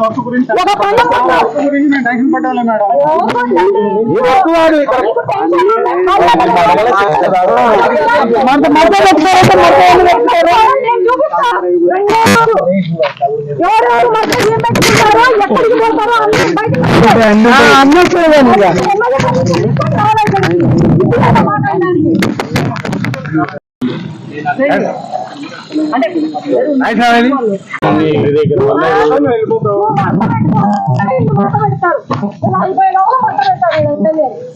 Work గురించి ఒక పని ఆ వర్క్ గురించి నేను టెన్షన్ పడ్డాను మేడం మధ్య మధ్య పెట్టుకోరంటే మధ్య ఎందుకు పెట్టుకోరు? ఎవరెవరు మధ్య ఏం పెట్టుకుంటారో ఎక్కడికి పోతారో అన్ని బయటకు వస్తారు.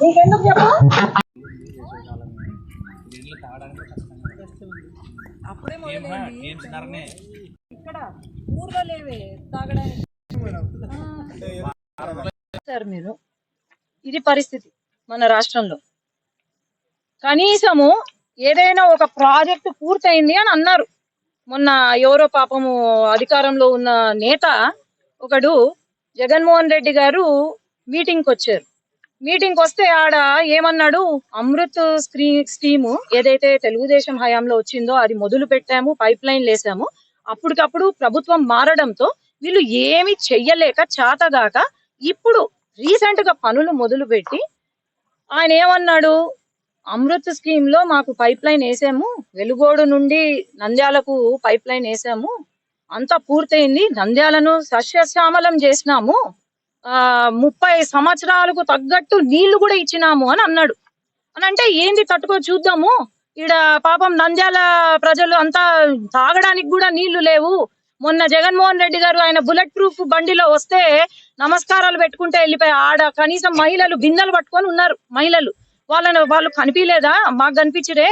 నీకెందుకు చెప్పు అప్పుడే ఇక్కడ ఊర్లో లేవే తాగడానికి సార్ మీరు ఇది పరిస్థితి మన రాష్ట్రంలో కనీసము ఏదైనా ఒక ప్రాజెక్టు పూర్తయింది అని అన్నారు మొన్న ఎవరో పాపము అధికారంలో ఉన్న నేత ఒకడు జగన్మోహన్ రెడ్డి గారు మీటింగ్కి వచ్చారు. మీటింగ్కి వస్తే ఆడ ఏమన్నాడు? అమృత్ స్క్రీ స్కీము ఏదైతే తెలుగుదేశం హయాంలో వచ్చిందో అది మొదలు పెట్టాము పైప్ లైన్ లేసాము. అప్పటికప్పుడు ప్రభుత్వం మారడంతో వీళ్ళు ఏమి చెయ్యలేక చాతగాక ఇప్పుడు రీసెంట్గా పనులు మొదలు పెట్టి ఆయన ఏమన్నాడు? అమృత్ స్కీమ్లో మాకు పైప్ లైన్ వేసాము. వెలుగోడు నుండి నంద్యాలకు పైప్ లైన్ వేసాము. అంతా పూర్తయింది. నంద్యాలను సస్యశ్యామలం చేసినాము. ఆ ముప్పై సంవత్సరాలకు తగ్గట్టు నీళ్ళు కూడా ఇచ్చినాము అని అన్నాడు. అని అంటే ఏంది తట్టుకో చూద్దాము. ఈడ పాపం నంద్యాల ప్రజలు అంతా తాగడానికి కూడా నీళ్ళు లేవు. మొన్న జగన్మోహన్ రెడ్డి గారు ఆయన బుల్లెట్ ప్రూఫ్ బండిలో వస్తే నమస్కారాలు పెట్టుకుంటే వెళ్ళిపోయి ఆడ కనీసం మహిళలు బిందెలు పట్టుకొని ఉన్నారు. మహిళలు. వాళ్ళని వాళ్ళు కనిపించలేదా? మాకు కనిపించరే.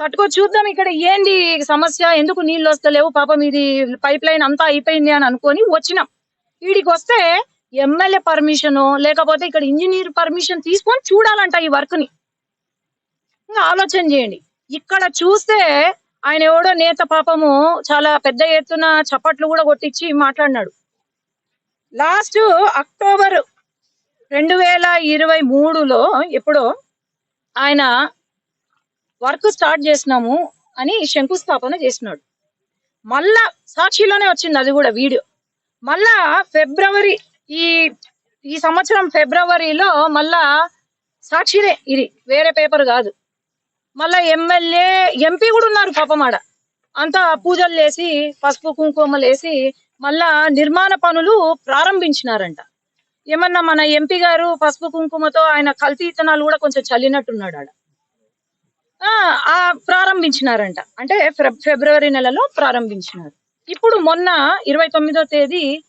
తట్టుకో చూద్దాం ఇక్కడ ఏంది సమస్య? ఎందుకు నీళ్ళు వస్తలేవు? పాపం ఇది పైప్ లైన్ అంతా అయిపోయింది అని అనుకొని వచ్చినాం. వీడికి వస్తే ఎమ్మెల్యే పర్మిషన్ లేకపోతే ఇక్కడ ఇంజనీర్ పర్మిషన్ తీసుకొని చూడాలంట ఈ వర్క్ని ఇంకా ఆలోచన చేయండి. ఇక్కడ చూస్తే ఆయన ఎవడో నేత పాపము చాలా పెద్ద ఎత్తున చప్పట్లు కూడా కొట్టించి మాట్లాడినాడు. లాస్ట్ అక్టోబర్ రెండు వేల ఇరవై మూడులో ఎప్పుడో ఆయన వర్క్ స్టార్ట్ చేసినాము అని శంకుస్థాపన చేసినాడు. మళ్ళా సాక్షిలోనే వచ్చింది అది కూడా వీడియో. మళ్ళా ఫిబ్రవరి ఈ ఈ సంవత్సరం ఫిబ్రవరిలో మళ్ళా సాక్షిదే ఇది వేరే పేపర్ కాదు. మళ్ళా ఎమ్మెల్యే ఎంపీ కూడా ఉన్నారు పాపం ఆడ. అంతా పూజలు చేసి పసుపు కుంకుమలు వేసి మళ్ళా నిర్మాణ పనులు ప్రారంభించినారంట. ఏమన్నా మన ఎంపీ గారు పసుపు కుంకుమతో ఆయన కల్తీ ఇత్తనాలు కూడా కొంచెం చల్లినట్టున్నాడు ఆడ. ఆ, ప్రారంభించినారంట. అంటే ఫెబ్- ఫిబ్రవరి నెలలో ప్రారంభించినారు. ఇప్పుడు మొన్న ఇరవై తొమ్మిదో తేదీ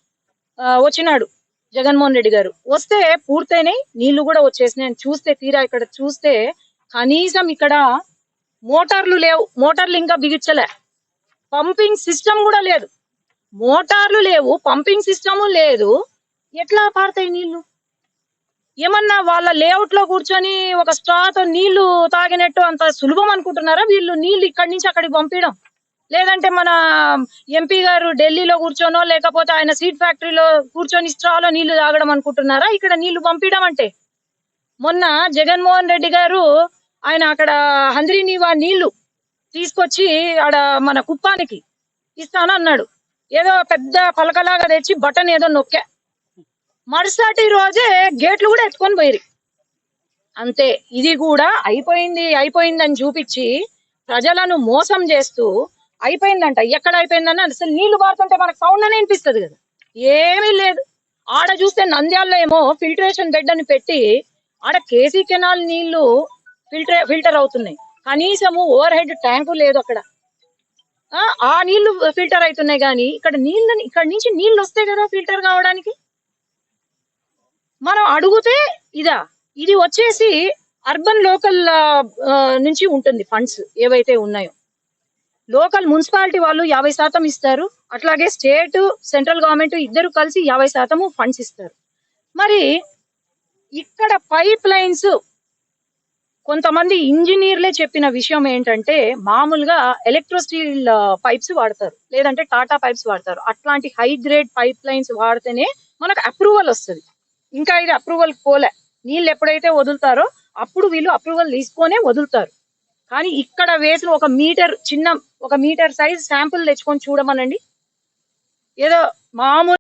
వచ్చినాడు జగన్మోహన్ రెడ్డి గారు. వస్తే పూర్తయినాయి నీళ్ళు కూడా వచ్చేసినాయి. అని చూస్తే తీరా ఇక్కడ చూస్తే కనీసం ఇక్కడ మోటార్లు లేవు. మోటార్లు ఇంకా బిగించలే. పంపింగ్ సిస్టమ్ కూడా లేదు. మోటార్లు లేవు పంపింగ్ సిస్టము లేదు. ఎట్లా పారుతాయి నీళ్ళు? ఏమన్నా వాళ్ళ లేఅవుట్లో కూర్చొని ఒక స్ట్రాతో నీళ్ళు తాగినట్టు అంత సులభం అనుకుంటున్నారా వీళ్ళు నీళ్ళు ఇక్కడి నుంచి అక్కడికి పంపించడం? లేదంటే మన ఎంపీ గారు ఢిల్లీలో కూర్చోనో లేకపోతే ఆయన సీడ్ ఫ్యాక్టరీలో కూర్చొని స్ట్రాలో నీళ్ళు తాగడం అనుకుంటున్నారా? ఇక్కడ నీళ్ళు పంపించడం అంటే? మొన్న జగన్మోహన్ రెడ్డి గారు ఆయన అక్కడ హంద్రీనివా నీళ్ళు తీసుకొచ్చి ఆడ మన కుప్పానికి ఇస్తాను అన్నాడు. ఏదో పెద్ద పలకలాగా తెచ్చి బటన్ ఏదో నొక్కా. మరుసటి రోజే గేట్లు కూడా ఎత్తుకొని పోయి అంతే ఇది కూడా అయిపోయింది అయిపోయింది అని చూపించి ప్రజలను మోసం చేస్తూ అయిపోయిందంట. ఎక్కడ అయిపోయిందని అసలు నీళ్ళు పారుతుంటే మనకు సౌండ్ అని అనిపిస్తుంది కదా. ఏమీ లేదు. ఆడ చూస్తే నంద్యాల్లో ఏమో ఫిల్టరేషన్ బెడ్ అని పెట్టి ఆడ కేసీ కెనాల్ నీళ్ళు ఫిల్టర్ ఫిల్టర్ అవుతున్నాయి. కనీసము ఓవర్ హెడ్ ట్యాంకు లేదు అక్కడ. ఆ, నీళ్ళు ఫిల్టర్ అవుతున్నాయి కానీ ఇక్కడ నీళ్ళని ఇక్కడ నుంచి నీళ్ళు వస్తాయి కదా ఫిల్టర్ కావడానికి? మనం అడిగితే ఇదా ఇది వచ్చేసి అర్బన్ లోకల్ నుంచి ఉంటుంది ఫండ్స్ ఏవైతే ఉన్నాయో. లోకల్ మున్సిపాలిటీ వాళ్ళు యాభై శాతం ఇస్తారు. అట్లాగే స్టేట్ సెంట్రల్ గవర్నమెంట్ ఇద్దరు కలిసి యాభై శాతము ఫండ్స్ ఇస్తారు. మరి ఇక్కడ పైప్ లైన్స్ కొంతమంది ఇంజనీర్లే చెప్పిన విషయం ఏంటంటే మామూలుగా ఎలక్ట్రోస్టీల్ పైప్స్ వాడతారు. లేదంటే టాటా పైప్స్ వాడతారు. అట్లాంటి హై గ్రేడ్ పైప్ లైన్స్ వాడితేనే మనకు అప్రూవల్ వస్తుంది. ఇంకా ఇది అప్రూవల్ పోలే. నీళ్ళు ఎప్పుడైతే వదులుతారో అప్పుడు వీళ్ళు అప్రూవల్ తీసుకొనే వదులుతారు. కానీ ఇక్కడ వేసిన ఒక మీటర్ చిన్న ఒక మీటర్ సైజ్ శాంపుల్ తెచ్చుకొని చూడమనండి. ఏదో మామూలు